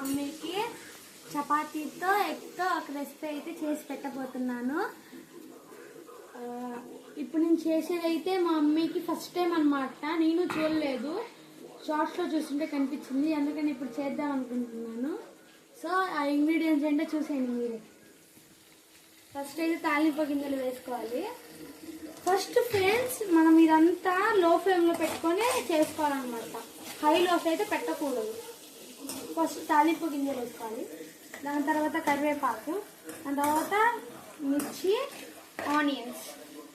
మమ్మీకి చపాతీతో ఎగ్తో ఒక రెసిపీ అయితే చేసి పెట్టబోతున్నాను. ఇప్పుడు నేను చేసేది అయితే మా మమ్మీకి ఫస్ట్ టైం అనమాట నేను చూడలేదు. షార్ట్స్లో చూస్తుంటే కనిపించింది. అందుకని ఇప్పుడు చేద్దాం అనుకుంటున్నాను. సో ఆ ఇంగ్రీడియంట్స్ ఏంటో చూసేయండి మీరే. ఫస్ట్ అయితే తాలింపు గింజలు వేసుకోవాలి. ఫస్ట్ ఫ్రెండ్స్ మనం ఇదంతా లో ఫ్లేమ్లో పెట్టుకొని చేసుకోవాలన్నమాట. హై లోస్ అయితే పెట్టకూడదు. ఫస్ట్ తాలింపు గింజలు వేసుకోవాలి దాని తర్వాత కరివేపాకు దాని తర్వాత మిర్చి ఆనియన్స్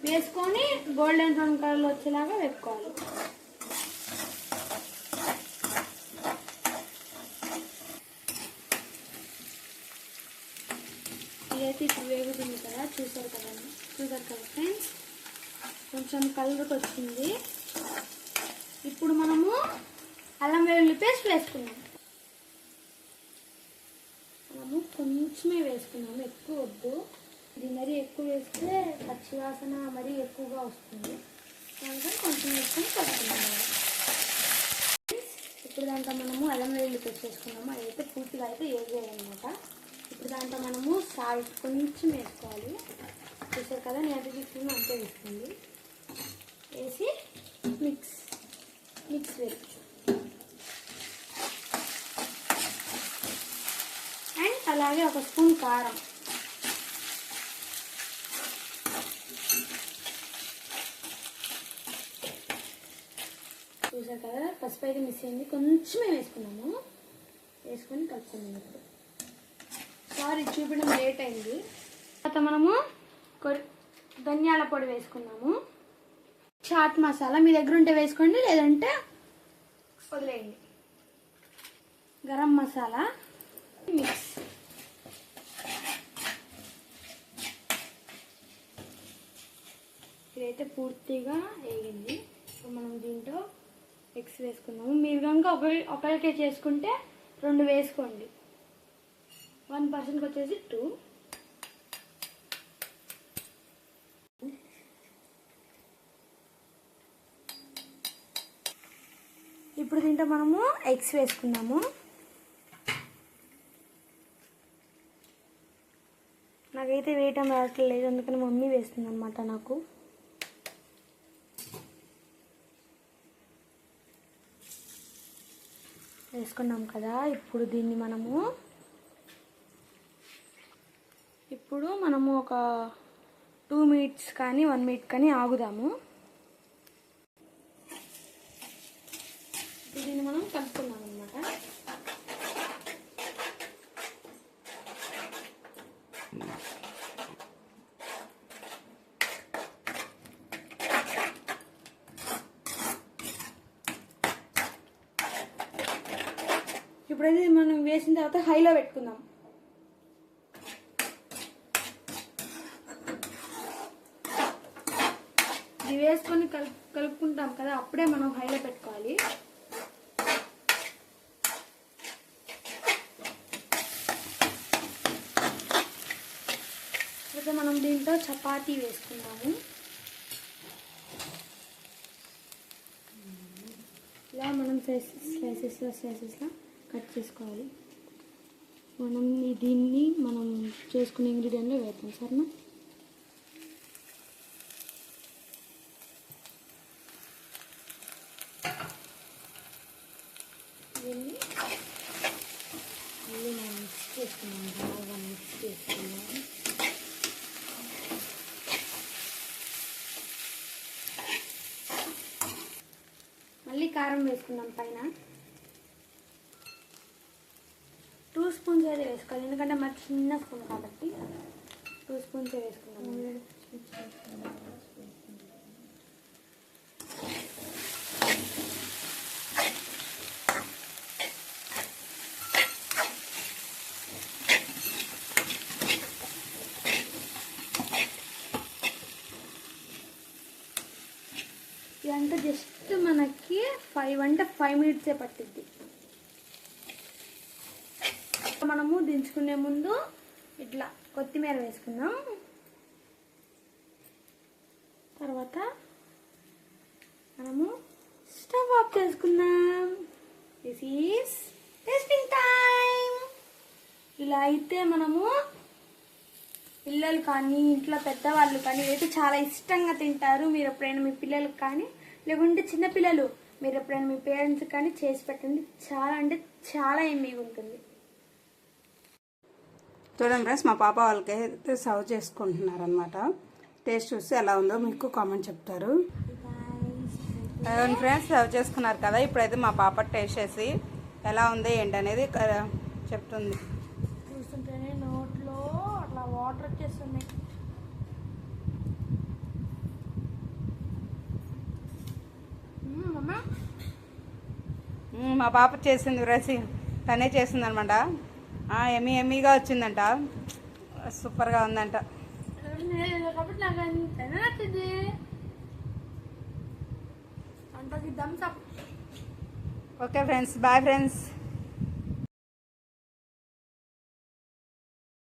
వేసుకొని గోల్డెన్ బ్రౌన్ కలర్లో వచ్చేలాగా వేపుకోవాలి. ఇదైతే ఇప్పుడు వేగుతుంది కదా చూసారు కదా చూసారు కదా ఫ్రెండ్స్ కొంచెం కలర్కి వచ్చింది ఇప్పుడు మనము అల్లం వెల్లుల్లి పేస్ట్ వేసుకున్నాం మనము కొంచెమే వేసుకున్నాము ఎక్కువ వద్దు. ఇది మరీ ఎక్కువ వేస్తే పచ్చివాసన మరీ ఎక్కువగా వస్తుంది. అందుకని కొంచెం వేసుకొని కలుపుకున్నాము ఇప్పుడు దాంట్లో మనము అల్లం వెల్లుల్లి పేస్ట్ అదైతే పూర్తిగా అయితే వేసేయాలన్నమాట ఇప్పుడు దాంట్లో మనము సాల్ట్ కొంచెం వేసుకోవాలి. చూసారు కదా నేను తీసుకుని అంతే వేస్తుంది వేసి మిక్స్ మిక్స్ వేసి అలాగే ఒక స్పూన్ కారం. చూసారు కదా పసుపు అయితే మిస్ అయింది. కొంచెమే వేసుకున్నాము. వేసుకొని కలుపుకున్నాము ఇప్పుడు. సారీ చూపించడం లేట్ అయింది. తర్వాత మనము కొర్- ధనియాల పొడి వేసుకున్నాము చాట్ మసాలా మీ దగ్గర ఉంటే వేసుకోండి లేదంటే వదిలేయండి. గరం మసాలా. మిక్స్ ఇదైతే పూర్తిగా వేగింది. మనం దీంట్లో ఎగ్స్ వేసుకున్నాము మీరు కనుక ఒక ఒకరికే చేసుకుంటే రెండు వేసుకోండి. వన్ పర్సన్కి వచ్చేసి టూ. ఇప్పుడు దీంట్లో మనము ఎగ్స్ వేసుకున్నాము నాకైతే వేయటం రావట్లేదు అందుకని మమ్మీ వేస్తుంది అనమాట నాకు. వేసుకున్నాం కదా ఇప్పుడు దీన్ని మనము ఇప్పుడు మనము ఒక టూ మినిట్స్ కానీ వన్ మినిట్ కానీ ఆగుదాము. దీన్ని మనం కలుపుకున్నాం అనమాట hmm. ఇప్పుడైతే మనం వేసిన తర్వాత హైలో పెట్టుకుందాం. ఇది వేసుకొని కలుపు కలుపుకుంటాం కదా అప్పుడే మనం హైలో పెట్టుకోవాలి. అయితే మనం దీంట్లో చపాతీ వేసుకున్నాము ఇలా మనం స్లైసెస్లో స్లైసెస్లో కట్ చేసుకోవాలి. మనం దీన్ని మనం చేసుకునే ఇంగ్రీడియంట్లో వేద్దాం సరేనా? దీన్ని మళ్ళీ మనం మిక్స్ చేసుకున్నాం బాగా మిక్స్ చేసుకున్నాం మళ్ళీ కారం వేసుకున్నాం పైన టూ స్పూన్స్ అయితే వేసుకోవాలి. ఎందుకంటే మరి చిన్న స్పూన్ కాబట్టి టూ స్పూన్స్ వేసుకున్నాం ఇదంతా జస్ట్ మనకి ఫైవ్ అంటే ఫైవ్ మినిట్సే పట్టిద్ది. మనము దించుకునే ముందు ఇట్లా కొత్తిమీర వేసుకుందాం. తర్వాత మనము స్టవ్ ఆఫ్ చేసుకుందాం. దిస్ ఈస్ టెస్టింగ్ టైం ఇలా అయితే మనము పిల్లలు కానీ ఇంట్లో పెద్దవాళ్ళు కానీ అయితే చాలా ఇష్టంగా తింటారు. మీరు ఎప్పుడైనా మీ పిల్లలకు కానీ లేకుంటే చిన్నపిల్లలు మీరు ఎప్పుడైనా మీ పేరెంట్స్ కానీ చేసి పెట్టండి. చాలా అంటే చాలా ఎమ్మీగా ఉంటుంది. చూడండి ఫ్రెండ్స్ మా పాప వాళ్ళకి అయితే సర్వ్ చేసుకుంటున్నారు అనమాట టేస్ట్ చూసి ఎలా ఉందో మీకు కామెంట్ చెప్తారు. ఫ్రెండ్స్ సర్వ్ చేసుకున్నారు కదా ఇప్పుడైతే మా పాప టేస్ట్ చేసి ఎలా ఉంది ఏంటి అనేది చెప్తుంది. చూస్తుంటేనే నోట్లో అట్లా వాటర్ మ్మ్, మా పాప చేసింది రెసి తనే చేసింది అనమాట ఎమ్మి ఎమ్మిగా వచ్చిందంట. సూపర్గా ఉందంట. Okay friends. Bye friends.